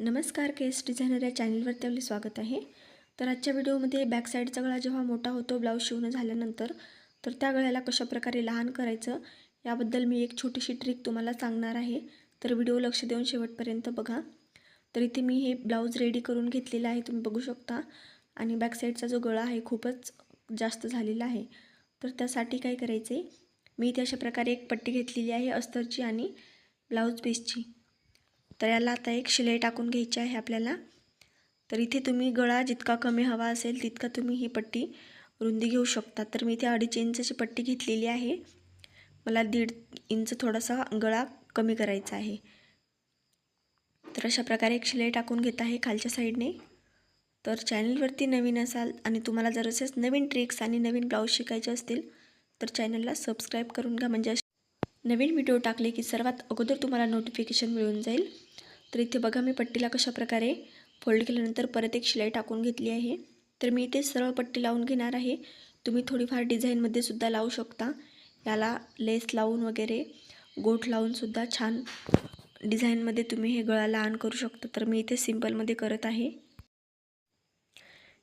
नमस्कार केस डिझायनर या चॅनलवरती आपले स्वागत आहे. तर आजच्या व्हिडिओमध्ये बॅक साईडचा गळा जेव्हा मोठा होतो ब्लाऊज शिवणं झाल्यानंतर तर त्या गळ्याला कशाप्रकारे लहान करायचं याबद्दल मी एक छोटीशी ट्रिक तुम्हाला सांगणार आहे. तर व्हिडिओ लक्ष देऊन शेवटपर्यंत बघा. तर इथे मी हे ब्लाऊज रेडी करून घेतलेलं आहे तुम्ही बघू शकता. आणि बॅकसाईडचा जो गळा आहे खूपच जास्त झालेला आहे. तर त्यासाठी काय करायचं आहे मी इथे अशा प्रकारे एक पट्टी घेतलेली आहे अस्तरची आणि ब्लाऊज पीसची तर याला आता एक शिलाई टाकून घ्यायची आहे आपल्याला. तर इथे तुम्ही गळा जितका कमी हवा असेल तितका तुम्ही ही पट्टी रुंदी घेऊ शकता. तर मी इथे अडीच इंचची पट्टी घेतलेली आहे. मला दीड इंच थोडासा गळा कमी करायचा आहे. तर अशा प्रकारे एक शिलाई टाकून घेत आहे खालच्या साईडने. तर चॅनलवरती नवीन असाल आणि तुम्हाला जर असेच नवीन ट्रिक्स आणि नवीन ब्लाऊज शिकायचे असतील तर चॅनलला सबस्क्राईब करून घ्या. म्हणजे नवीन व्हिडिओ टाकले की सर्वात अगोदर तुम्हाला नोटिफिकेशन मिळून जाईल. तर इथे बघा मी पट्टीला कशा प्रकारे फोल्ड केल्यानंतर परत एक शिलाई टाकून घेतली आहे. तर मी इथे सरळ पट्टी लावून घेणार आहे. तुम्ही थोडीफार डिझाईनमध्ये सुद्धा लावू शकता. याला लेस लावून वगैरे गोठ लावूनसुद्धा छान डिझाईनमध्ये तुम्ही हे गळा लहान करू शकता. तर मी इथे सिम्पलमध्ये करत आहे.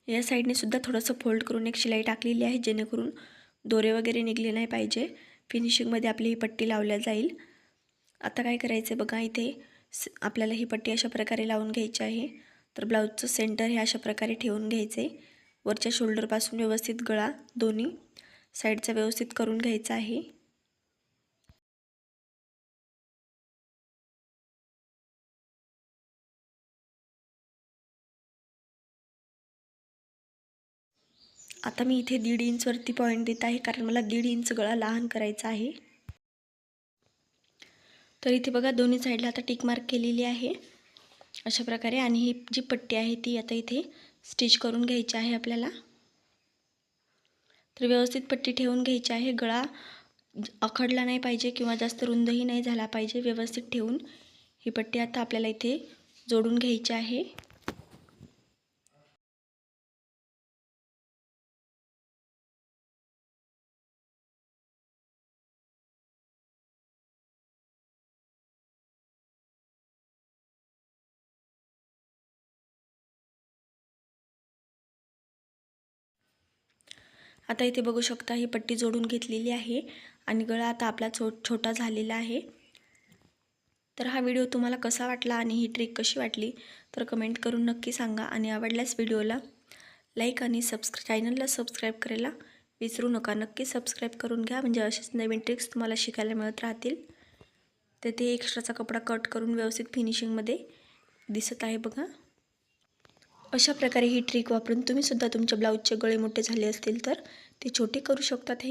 या साईडने सुद्धा थोडंसं फोल्ड करून एक शिलाई टाकलेली आहे जेणेकरून दोरे वगैरे निघले नाही पाहिजे. फिनिशिंगमध्ये आपली ही पट्टी लावल्या जाईल. आता काय करायचं आहे बघा इथे. आपल्याला ही पट्टी अशा प्रकारे लावून घ्यायची आहे. तर ब्लाऊजचं सेंटर हे अशा प्रकारे ठेवून घ्यायचं. आहे वरच्या शोल्डरपासून व्यवस्थित गळा दोन्ही साईडचा व्यवस्थित करून घ्यायचा आहे. आता मी इथे दीड इंचवरती पॉईंट देत आहे कारण मला दीड इंच गळा लहान करायचा आहे. तर इथे बघा दोन्ही साईडला आता टिक मार्क केलेली आहे. अशा प्रकारे. आणि ही जी पट्टी आहे ती आता इथे स्टिच करून घ्यायची आहे आपल्याला. तर व्यवस्थित पट्टी ठेवून घ्यायची आहे. गळा अखडला नाही पाहिजे किंवा जास्त रुंदही नाही झाला पाहिजे. व्यवस्थित ठेवून ही पट्टी आता आपल्याला इथे जोडून घ्यायची आहे. आता इथे बघू शकता ही पट्टी जोडून घेतलेली आहे आणि गळा आता आपला छो छोटा झालेला आहे. तर हा व्हिडिओ तुम्हाला कसा वाटला आणि ही ट्रिक कशी वाटली तर कमेंट करून नक्की सांगा आणि आवडल्यास व्हिडिओला लाईक आणि सबस्क्रा चॅनलला सबस्क्राईब करायला विसरू नका. नक्की सबस्क्राईब करून घ्या म्हणजे असेच नवीन ट्रिक्स तुम्हाला शिकायला मिळत राहतील. तर ते एक्स्ट्राचा कपडा कट करून व्यवस्थित फिनिशिंगमध्ये दिसत आहे बघा. अशा प्रकारे ही ट्रिक वापरून तुम्हीसुद्धा तुमच्या ब्लाऊजचे गळे मोठे झाले असतील तर ते छोटे करू शकतात. हे